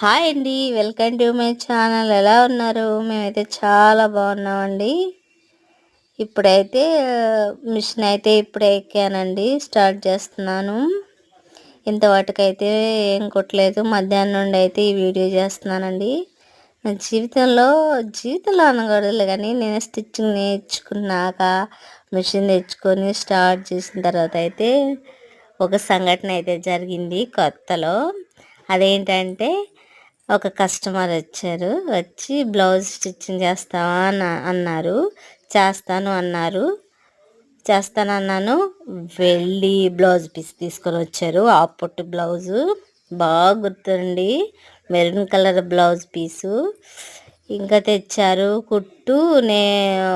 Hi అండి welcome to my channel. ఎలా ఉన్నారు? మేమైతే చాలా బాగున్నామండి. ఇప్పుడైతే మిషన్ అయితే ఇప్పుడే ఎక్కానండి స్టార్ట్ చేస్తున్నాను. ఇంత వాటికైతే ఏం కొట్టలేదు. మధ్యాహ్నం నుండి అయితే ఈ వీడియో చేస్తున్నానండి. నా జీవితంలో జీవితంలో అనకూడదు కానీ నేను స్టిచ్చింగ్ నేర్చుకున్నాక మిషన్ తెచ్చుకొని స్టార్ట్ చేసిన తర్వాత అయితే ఒక సంఘటన అయితే జరిగింది కొత్తలో. అదేంటంటే ఒక కస్టమర్ వచ్చారు వచ్చి బ్లౌజ్ స్టిచ్చింగ్ చేస్తావా అన్న అన్నారు. చేస్తాను అన్నారు. చేస్తాను అన్నాను. వెళ్ళి బ్లౌజ్ పీస్ తీసుకొని వచ్చారు. ఆ పొట్టు బ్లౌజు బాగా గుర్తుండి మెరూన్ కలర్ బ్లౌజ్ పీసు. ఇంకా తెచ్చారు కుట్టు నే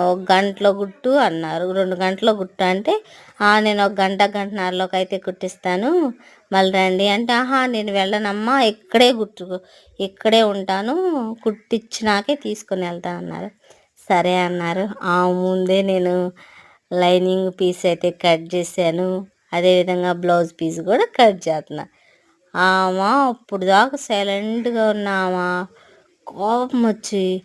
ఒక గంటలో గుట్టు అన్నారు. రెండు గంటల గుట్టు అంటే నేను ఒక గంట గంటన్నరలోకి అయితే కుట్టిస్తాను. మళ్ళీ రండి అంటే ఆహా నేను వెళ్ళనమ్మా ఇక్కడే గుట్టు ఇక్కడే ఉంటాను. కుట్టించినాకే తీసుకొని వెళ్తాను అన్నారు. సరే అన్నారు. ఆ ముందే నేను లైనింగ్ పీస్ అయితే కట్ చేశాను. అదేవిధంగా బ్లౌజ్ పీస్ కూడా కట్ చేస్తున్నా. ఆమా అప్పుడు దాకా సైలెంట్గా ఉన్నామా? కోపం వచ్చి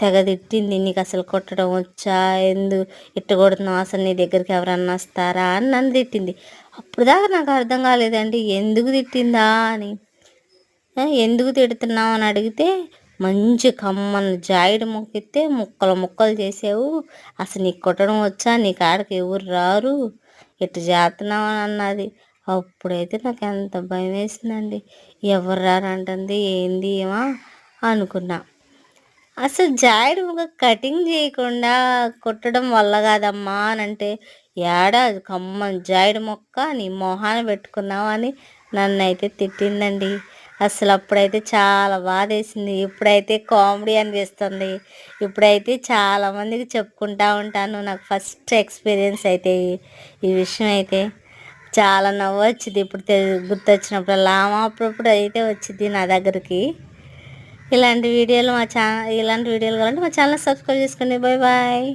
తెగ తిట్టింది నీకు అసలు కొట్టడం వచ్చా? ఎందు ఇట్ట కొడుతున్నావు అసలు నీ దగ్గరికి ఎవరన్నా వస్తారా? అని నన్ను తిట్టింది. అప్పుడు దాకా నాకు అర్థం కాలేదండి ఎందుకు తిట్టిందా? అని. ఎందుకు తిడుతున్నావు? అని అడిగితే మంచి కమ్మని జాయిడు మొక్కితే ముక్కలు ముక్కలు చేసావు. అసలు నీకు కొట్టడం వచ్చా? నీ కాడకి ఎవరు రారు? ఇట్టు చేస్తున్నావు? అని అన్నది. అప్పుడైతే నాకు ఎంత భయం వేసిందండి ఎవరు రారంటుంది? ఏంది? ఏమా? అనుకున్నా. అసలు జాయిడ్ కటింగ్ చేయకుండా కుట్టడం వల్ల కాదమ్మా అని అంటే ఏడా కమ్మ జాయిడ్ మొక్క నీ మొహాన పెట్టుకున్నావు అని నన్ను అయితే తిట్టిందండి. అసలు అప్పుడైతే చాలా బాధ వేసింది ఇప్పుడైతే కామెడీ అనిపిస్తుంది. ఇప్పుడైతే చాలామందికి చెప్పుకుంటా ఉంటాను. నాకు ఫస్ట్ ఎక్స్పీరియన్స్ అయితే ఈ విషయం అయితే. చాలా నవ్వు వచ్చింది. ఇప్పుడు గుర్తొచ్చినప్పుడు లామా అప్పుడప్పుడు అయితే వచ్చింది నా దగ్గరికి. ఇలాంటి వీడియోలు మా ఛానల్ ఇలాంటి వీడియోలు కావాలంటే మా ఛానల్ సబ్స్క్రైబ్ చేసుకోండి. Bye bye.